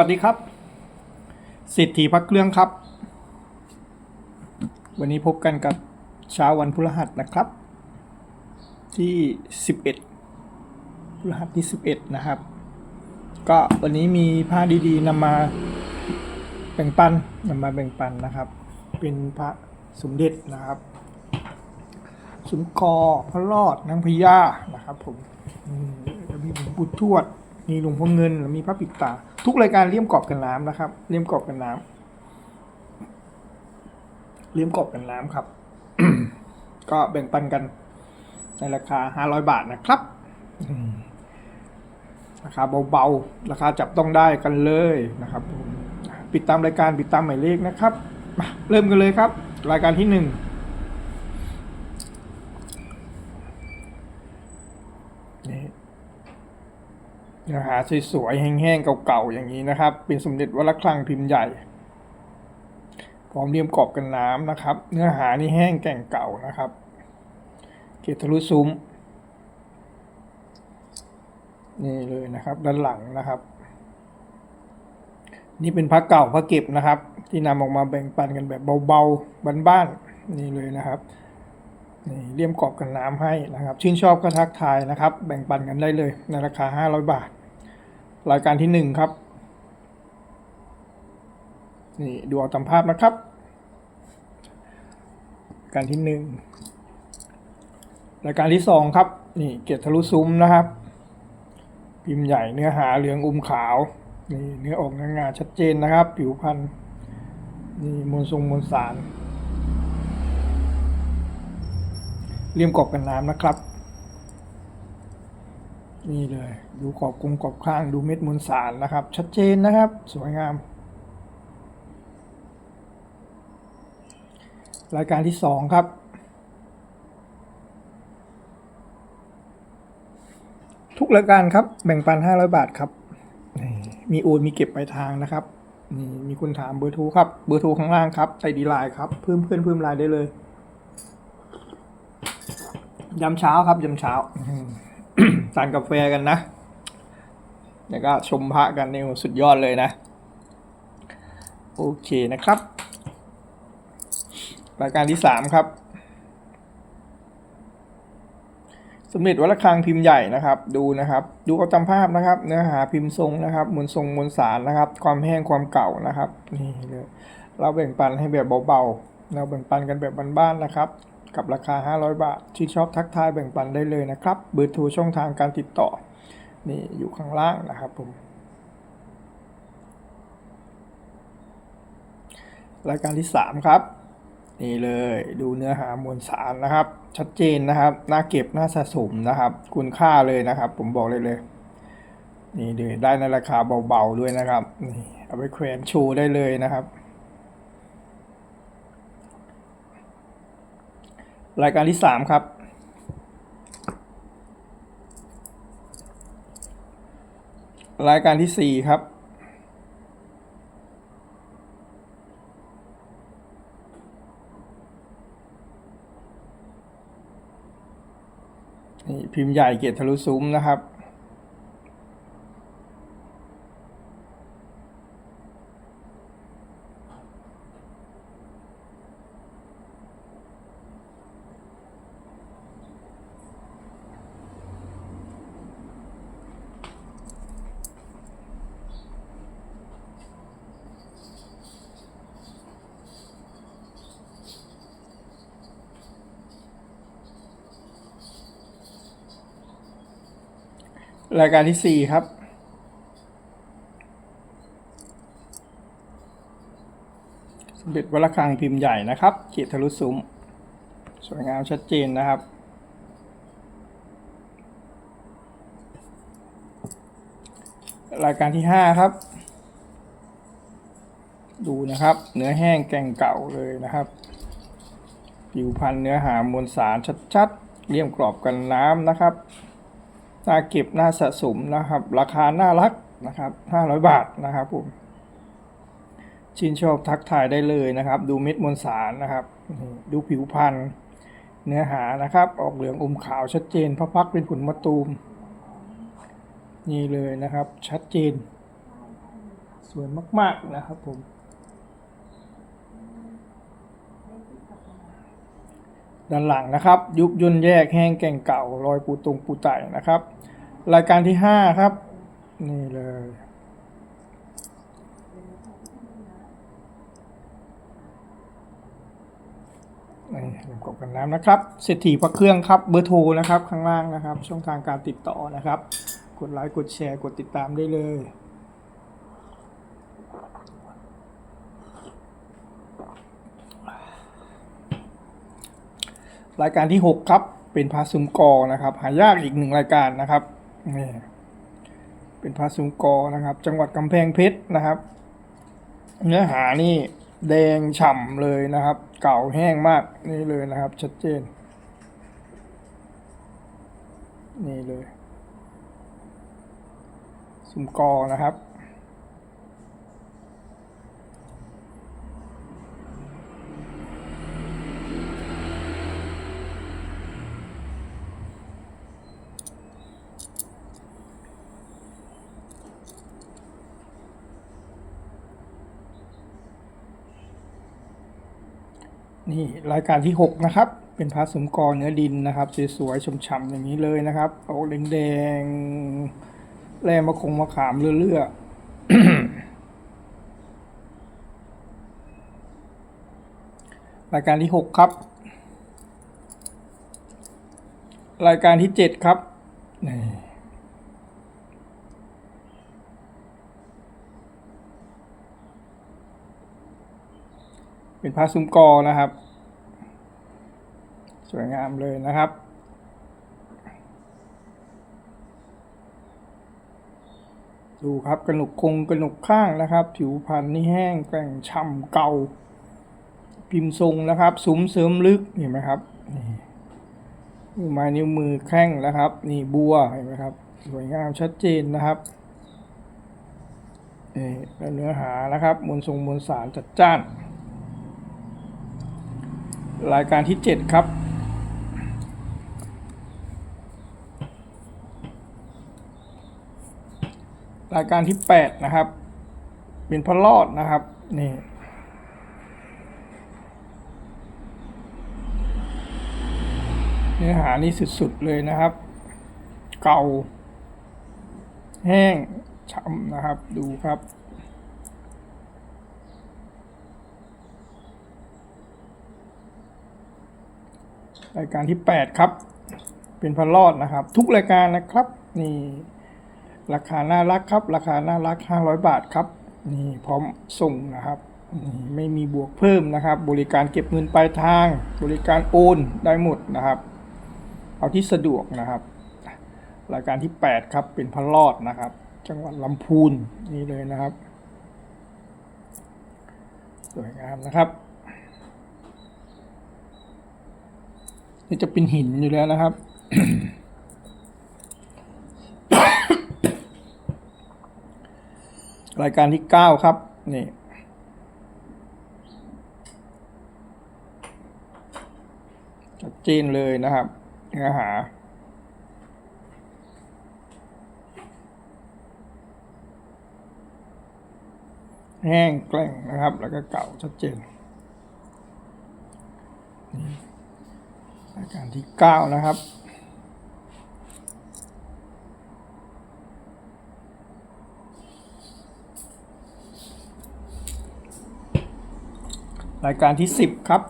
สวัสดีครับสิทธิพักเครื่องครับ วันนี้พบกันกับเช้าวันพฤหัสนะครับ ที่ 11พฤหัสที่ 11 นะครับ ก็วันนี้มีผ้าดีๆนำมาแบ่งปันนำมาแบ่งปันนะครับ เป็นพระสมเด็จนะครับสุนกอพระรอดนางพญานะครับผมอืมแล้วมีหลวงปู่ทวด มีหลวงพ่อเงินมีพระปิดตา ทุกรายการเลี่ยมกรอบกันน้ำนะครับ เลี่ยมกรอบกันน้ำเลี่ยมกรอบกันน้ำครับ ก็แบ่งปันกัน ในราคา500บาทนะครับราคาเบาๆ ราคาจับต้องได้กันเลยนะครับ ปิดตามรายการปิดตามหมายเลขนะครับมาเริ่มกันเลยครับ รายการที่หนึ่ง นี่ เนื้อหาสวยๆแห้งๆเก่าๆอย่างนี้นะครับ เป็นสมเด็จวัลครังพิมพ์ใหญ่พร้อมเรียมกรอบกันน้ำนะครับ เนื้อหานี่แห้งแก่งเก่านะครับเกตทะลุซุ้มนี่เลยนะครับด้านหลังนะครับ นี่เป็นพักเก่าพักเก็บนะครับ ที่นำออกมาแบ่งปันกันแบบเบาๆบ้านๆนี่เลยนะครับนี่เลี่ยมกรอบกันน้ำให้นะครับ ชื่นชอบก็ทักทายนะครับ แบ่งปันกันได้เลยในราคา 500 บาท รายการที่1ครับ นี่ดูเอาตามภาพนะครับ การที่1รายการที่2ครับ นี่เกียรติทะลุซุ้มนะครับ พิมพ์ใหญ่เนื้อหาเหลืองอมขาว นี่เนื้อออกเนื้องาชัดเจนนะครับ ผิวพันธุ์นี่มวลทรงมวลสารเลี่ยมกรอบกันน้ำนะครับ นี่เลย ดูขอบกลมขอบข้างดูเม็ดมวลสารนะครับ ชัดเจนนะครับ สวยงาม รายการที่สองครับ ทุกรายการครับ แบ่งปัน 500 บาทครับ มีโอนมีเก็บปลายทางนะครับนี่มีคนถามเบอร์โทรครับ เบอร์โทรข้างล่างครับไอดีไลน์ครับ เพิ่มเพื่อนเพิ่มไลน์ได้เลยยำเช้าครับยำเช้า ทานกาแฟกันนะ แล้วก็ชมพระกันนี่สุดยอดเลยนะ โอเคนะครับ รายการที่สามครับ สมเด็จวัดระฆังพิมพ์ใหญ่นะครับ ดูนะครับ ดูเอาจำภาพนะครับ เนื้อหาพิมพ์ทรงนะครับมวลทรงมวลสารนะครับ ความแห้งความเก่านะครับ นี่เลยเราแบ่งปันให้แบบเบาๆ เราแบ่งปันกันแบบบ้านๆนะครับ กับราคา 500 บาทที่นชอบทักทายแบ่งปันได้เลยนะครับเบอร์โทรช่องทางการติดต่อนี่อยู่ข้างล่างนะครับผมรายการที่ 3 ครับ นี่เลยดูเนื้อหามวลสารนะครับ ชัดเจนนะครับน่าเก็บน่าสะสมนะครับ คุณค่าเลยนะครับ ผมบอกเลยเลย นี่เลยได้ในราคาเบาๆด้วยนะครับนี่เอาไปแขวนโชว์ได้เลยนะครับ รายการที่3ครับ รายการที่4ครับนี่พิมพ์ใหญ่เกียรติทะลุซุ้มนะครับ รายการที่4ครับ สมเด็จวัดระฆังพิมพ์ใหญ่นะครับ เกียรติทะลุซุ้ม สวยงามชัดเจนนะครับรายการที่ 5 ครับ ดูนะครับ เนื้อแห้งแกงเก่าเลยนะครับ ผิวพันธุ์เนื้อหามวลสารชัดๆเลี่ยมกรอบกันน้ำนะครับ น่าเก็บน่าสะสมนะครับ ราคาน่ารักนะครับ500 บาทนะครับผมชื่นชอบทักทายได้เลยนะครับ ดูเม็ดมวลสารนะครับ ดูผิวพรรณเนื้อหานะครับ ออกเหลืองอมขาวชัดเจนพระพักเป็นผลมะตูม นี่เลยนะครับ ชัดเจน สวยมาก ๆ นะครับผม ด้านหลังนะครับ ยุบย่นแยกแห้งแก่งเก่ารอยปูตรงปูไต่นะครับ รายการที่ห้าครับ นี่เลย นี่กดกันน้ำนะครับเศรษฐีพระเครื่องครับเบอร์โทรนะครับข้างล่างนะครับ ช่องทางการติดต่อนะครับ กดไลค์กดแชร์กดติดตามได้เลย รายการที่ 6 ครับ เป็นพาซุมกอนะครับ หายากอีกหนึ่งรายการนะครับนี่เป็นพาซุมกอนะครับ จังหวัดกำแพงเพชรนะครับ เนื้อหานี่แดงฉ่ำเลยนะครับ เก่าแห้งมากนี่เลยนะครับ ชัดเจน นี่เลยซุมกอนะครับ นี่รายการที่ 6 นะครับ เป็นพาสมกรเนื้อดินนะครับ สวยๆฉ่ำๆอย่างนี้เลยนะครับโอ้แดงๆแร่มะคงมะขามเลื่อๆรายการที่ 6 ครับ รายการที่ 7 ครับนี่ เป็นพาซุ้มกอนะครับ สวยงามเลยนะครับ ดูครับกระหนกคงกระหนกข้างนะครับ ผิวพรรณนี่แห้งแกร่งฉ่ำเก่า พิมพ์ทรงนะครับซุ้มเสริมลึกเห็นไหมครับนี่นิ้วไม้นิ้วมือแข้งนะครับ นี่บัวเห็นไหมครับ สวยงามชัดเจนนะครับนี่แล้วเนื้อหานะครับมวลทรงมวลสารจัดจ้าน รายการที่ 7 ครับ รายการที่ 8 นะครับ เป็นพระรอดนะครับ นี่เนื้อหานี่สุด ๆ เลยนะครับ เก่า แห้งช้ำนะครับดูครับ รายการที่ 8 ครับ เป็นพันรอดนะครับ ทุกรายการนะครับนี่ราคาน่ารักครับ ราคาน่ารัก 500 บาทครับนี่พร้อมส่งนะครับนี่ไม่มีบวกเพิ่มนะครับ บริการเก็บเงินปลายทาง บริการโอนได้หมดนะครับ เอาที่สะดวกนะครับ รายการที่ 8 ครับเป็นพันรอดนะครับ จังหวัดลำพูนนี่เลยนะครับ สวยงามนะครับ นี่จะเป็นหินอยู่แล้วนะครับ รายการที่เก้าครับ นี่ชัดเจนเลยนะครับเนื้อหาแห้งแกร่งนะครับ แล้วก็เก่าชัดเจน รายการที่เก้านะครับรายการที่สิบครับ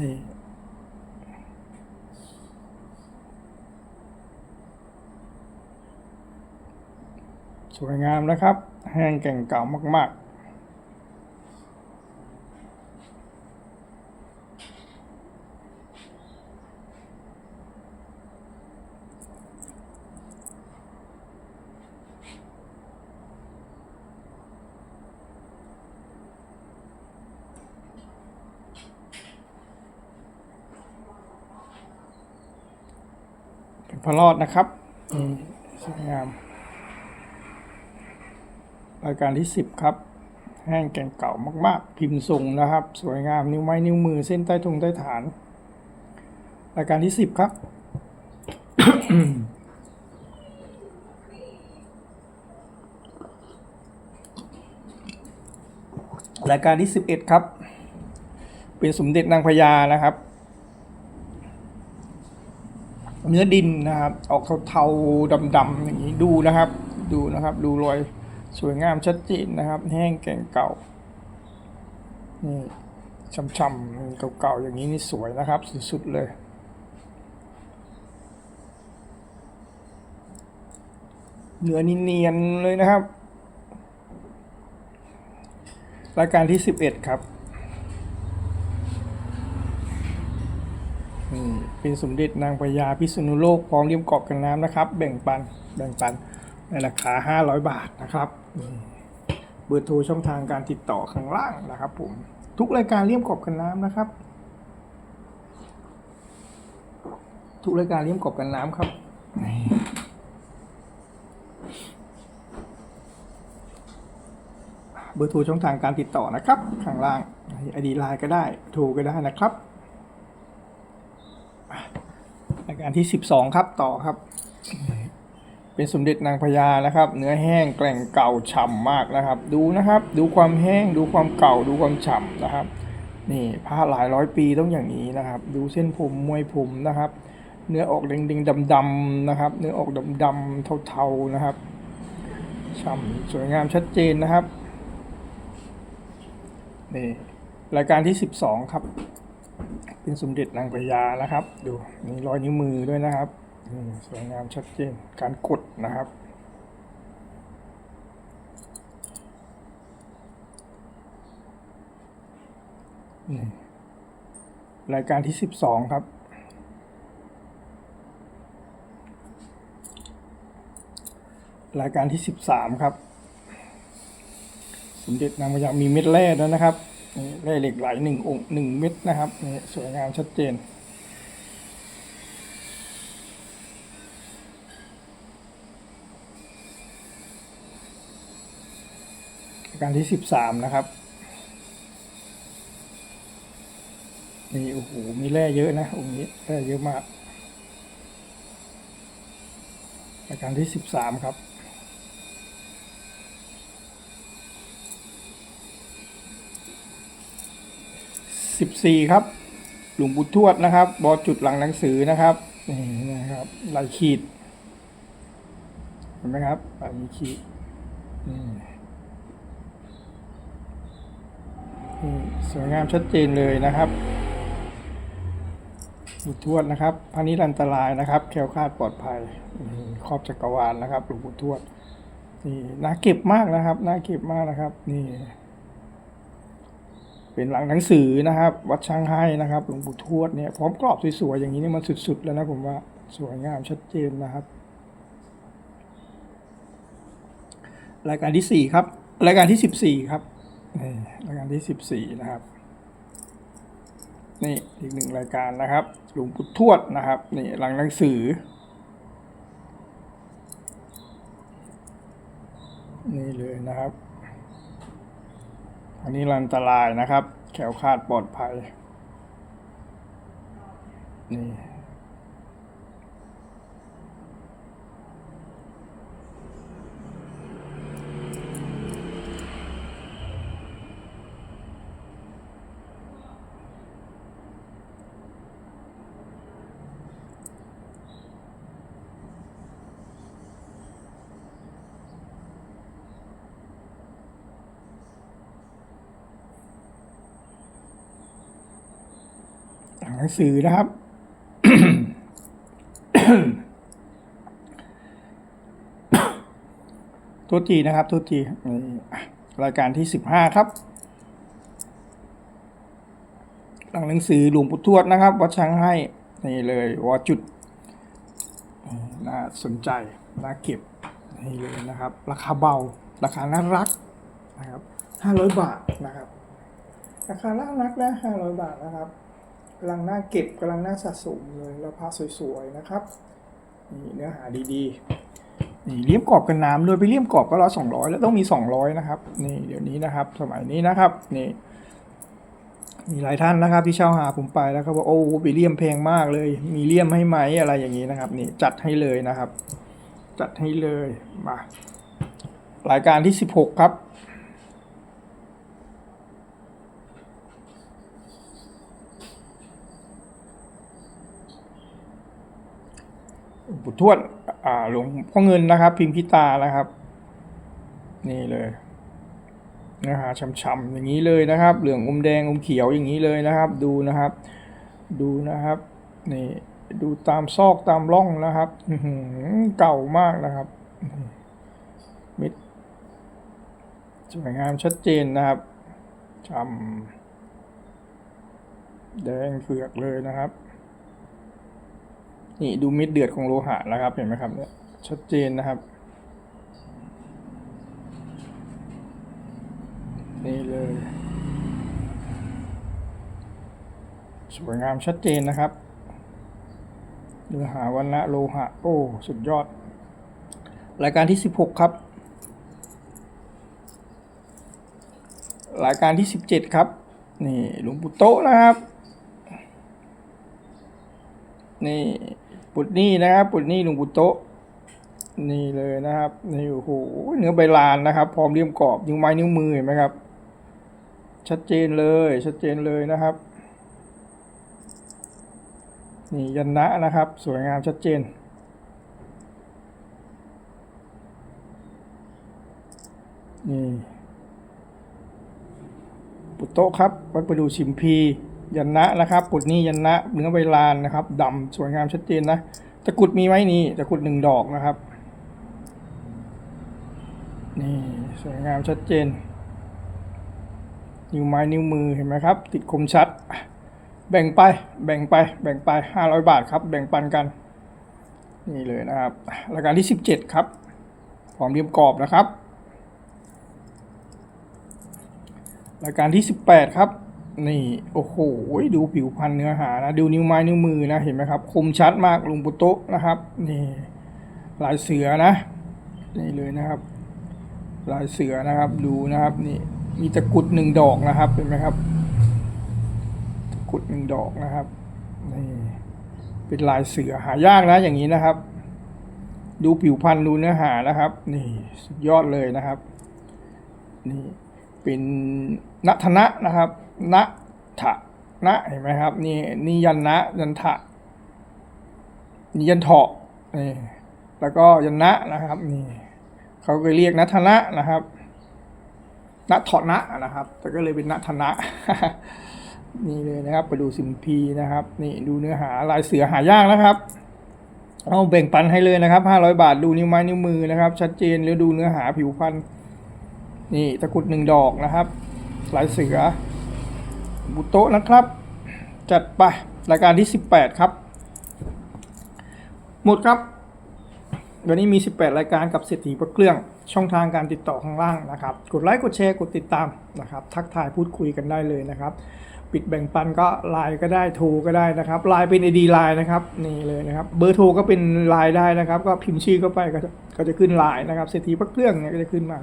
นี่สวยงามนะครับ แห้งแก่งเก่ามาก ๆ ระรอดนะครับสวยงาม รายการที่ 10 ครับ แห้งแก่งเก่ามากๆ พิมพ์ทรงนะครับ สวยงามนิ้วไม้นิ้วมือเส้นใต้ทงใต้ฐาน รายการที่ 10 ครับรายการที่ 11 ครับ เป็นสมเด็จนางพญานะครับ เนื้อดินนะครับ ออกเทาๆดำๆอย่างนี้ดูนะครับ ดูนะครับ ดูรอยสวยงามชัดเจนนะครับ แห้งแก่งเก่านี่ช่ำๆเก่าๆอย่างนี้นี่สวยนะครับ สุดๆเลยเนื้อนี่เนียนเลยนะครับ รายการที่ 11 ครับนี่ เป็นสมเด็จนางพญาพิษณุโลกพร้อมเลี่ยมเกาะกันน้ำนะครับ แบ่งปันแบ่งปันในราคา 500 บาทนะครับเบอร์โทรช่องทางการติดต่อข้างล่างนะครับผมทุกรายการเลี่ยมกรอบกันน้ำนะครับ ทุกรายการเลี่ยมกรอบกันน้ำครับเบอร์โทรช่องทางการติดต่อนะครับ ข้างล่างไอดีไลน์ก็ได้ โทรก็ได้นะครับ รายการที่ 12 ครับต่อครับ เป็นสมเด็จนางพญานะครับ เนื้อแห้งแกร่งเก่าฉ่ำมากนะครับ ดูนะครับ ดูความแห้งดูความเก่าดูความฉ่ำนะครับ นี่ผ้าหลายร้อยปีต้องอย่างนี้นะครับ ดูเส้นผมมวยผมนะครับ เนื้อออกแดงๆดำๆนะครับ เนื้อออกดำๆเทาๆนะครับฉ่ำสวยงามชัดเจนนะครับนี่รายการที่ 12 ครับ เป็นสมเด็จนางพญานะครับ ดูมีรอยนิ้วมือด้วยนะครับสวยงามชัดเจนการกดนะครับรายการที่12ครับรายการที่ 13 ครับ สมเด็จนางพญามีเม็ดแร่ด้วนะครับ นี่แร่เหล็กไหลหนึ่งองค์หนึ่งเม็ดนะครับนี่สวยงามชัดเจน การที่13นะครับนี่โอ้โหมีแร่เยอะนะองค์นี้แร่เยอะมากรายการที่สิบสามครับ สิบสี่ครับ หลวงปู่ทวดนะครับ บอจุดหลังหนังสือนะครับนี่นะครับลายขีดเห็นไหมครับลายขีดสวยงามชัดเจนเลยนะครับหลวงปู่ทวดนะครับพระนิรันตรายนะครับ แคล้วคลาดปลอดภัยครอบจักรวาลนะครับ หลวงปู่ทวดนี่น่าเก็บมากนะครับน่าเก็บมากนะครับ นี่ เป็นหลังหนังสือนะครับ วัดช้างให้นะครับหลวงปู่ทวดเนี่ยพร้อมกรอบสวยๆอย่างนี้นี่มันสุดๆแล้วนะผมว่าสวยงามชัดเจนนะครับ รายการที่สี่ครับ รายการที่สิบสี่ครับรายการที่สิบสี่นะครับนี่อีกหนึ่งรายการนะครับ หลวงปู่ทวดนะครับนี่หลังหนังสือนี่เลยนะครับ อันนี้อันตรายนะครับ แขวคาดปลอดภัย นี่ ห นังสือนะครับ ตัวจีนะครับตัวที่รายการที่สิบห้าครับ หลังหนังสือหลวงปู่ทวดนะครับ วัดช้างให้นี่เลยวอจุดนี่น่าสนใจน่าเก็บนี่เลยนะครับ ราคาเบา ราคาน่ารักนะครับห้าร้อยบาทนะครับราคาน่ารักนะห้าร้อยบาทนะครับ กำลังน่าเก็บกำลังน่าสะสมเลยแล้วพาสวยๆนะครับนี่เนื้อหาดีๆนี่เลี่ยมกรอบกันน้ำโดยไปเลี่ยมกรอบก็ร้อยสองร้อยแล้วต้องมีสองร้อยนะครับนี่เดี๋ยวนี้นะครับ สมัยนี้นะครับนี่มีหลายท่านนะครับที่เช่าหาผมไปแล้วเขาบอกโอ้ไปเลี่ยมแพงมากเลย มีเลี่ยมให้ไหมอะไรอย่างนี้นะครับนี่จัดให้เลยนะครับ จัดให้เลยมารายการที่สิบหกครับ ทวดหลวงพ่อเงินนะครับ พิมพิตานะครับ นี่เลยนื้อหาช่ำๆอย่างนี้เลยนะครับ เหลืองอมแดงอมเขียวอย่างนี้เลยนะครับ ดูนะครับ ดูนะครับนี่ดูตามซอกตามร่องนะครับอืเก่ามากนะครับมิดสวยงามชัดเจนนะครับช่ำแดงเผือกเลยนะครับ นี่ดูมิดเดือดของโลหะนะครับเห็นไหมครับเนี่ยชัดเจนนะครับนี่เลย สวยงามชัดเจนนะครับเนื้อหาวันละโลหะ โอ้ สุดยอด รายการที่ 16 ครับ รายการที่ 17 ครับ นี่หลวงปู่โตนะครับ นี่ ปุดนี่นะครับ ปุดนี่ลวงปู่โตะนี่เลยนะครับนี่โอ้โหเนื้อใบลานนะครับ พร้อมเรียมกรอบนิ้วไม้นิ้วมือเห็นไหมครับ ชัดเจนเลย ชัดเจนเลยนะครับ นี่ยันนะนะครับ สวยงามชัดเจนนี่ปุโตะครับ วัดประดูชิมพี ยันนะนะครับปุดนี่ยันนะเนื้อใบลานนะครับดำสวยงามชัดเจนนะตะกุดมีไหมนี่ตะกุดหนึ่งดอกนะครับ นี่สวยงามชัดเจน นิ้วไม้นิ้วมือเห็นไหมครับ ติดคมชัด แบ่งไปแบ่งไปแบ่งไปห้าร้อยบาทครับ แบ่งปันกัน นี่เลยนะครับรายการที่สิบเจ็ดครับพร้อมเรียมกรอบนะครับ รายการที่18ครับ นี่โอ้โหดูผิวพันธุ์เนื้อหานะดูนิ้วไม้นิ้วมือนะเห็นไหมครับ คมชัดมากลุงปุโตะนะครับนี่ลายเสือนะนี่เลยนะครับลายเสือนะครับดูนะครับนี่มีตะกุดหนึ่งดอกนะครับเห็นไหมครับตะกุดหนึ่งดอกนะครับนี่เป็นลายเสือหายากนะอย่างนี้นะครับ ดูผิวพันธุ์ดูเนื้อหานะครับ นี่สุดยอดเลยนะครับนี่เป็นนัทนะนะครับ นะถะนะเห็นไหมครับ นี่นี่ยันนะยันทะนี่ยันเถาะนี่แล้วก็ยันนะนะครับนี่เขาก็เรียกนัทนะนะครับนัทเถาะนะนะครับ แต่ก็เลยเป็นนัทนะนี่เลยนะครับ ไปดูสิมพีนะครับ นี่ดูเนื้อหาลายเสือหายากนะครับเอาแบ่งปันให้เลยนะครับ500บาทดูนิ้วไม้นิ้วมือนะครับ ชัดเจนแล้วดูเนื้อหาผิวพันธุ์นี่ตะกรุดหนึ่งดอกนะครับ ลายเสือ บุโตะนะครับ จัดไปรายการที่ 18 ครับ หมดครับ วันนี้มี 18 รายการกับเศรษฐีพระเครื่องช่องทางการติดต่อข้างล่างนะครับ กดไลค์กดแชร์กดติดตามนะครับ ทักทายพูดคุยกันได้เลยนะครับ ปิดแบ่งปันก็ไลน์ก็ได้โทรก็ได้นะครับไลน์เป็น ID ไลน์นะครับนี่เลยนะครับ เบอร์โทรก็เป็นไลน์ได้นะครับ ก็พิมพ์ชื่อเข้าไปก็จะก็จะขึ้นไลน์นะครับเศรษฐีพระเครื่องเนี่ยก็จะขึ้นมา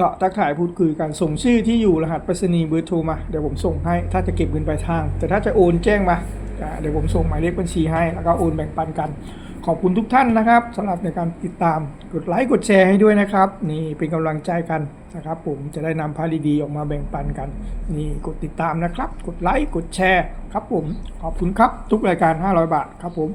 ก็ทักทายพูดคุยกันส่งชื่อที่อยู่รหัสไปรษณีย์เบอร์โทรมา เดี๋ยวผมส่งให้ถ้าจะเก็บเงินปลายทาง แต่ถ้าจะโอนแจ้งมาเดี๋ยวผมส่งหมายเลขบัญชีให้ แล้วก็โอนแบ่งปันกัน ขอบคุณทุกท่านนะครับสำหรับในการติดตามกดไลค์กดแชร์ให้ด้วยนะครับ นี่เป็นกำลังใจกันนะครับ ผมจะได้นำพาดีๆออกมาแบ่งปันกัน นี่กดติดตามนะครับ กดไลค์กดแชร์ครับผมขอบคุณครับทุกรายการ 500 บาทครับผม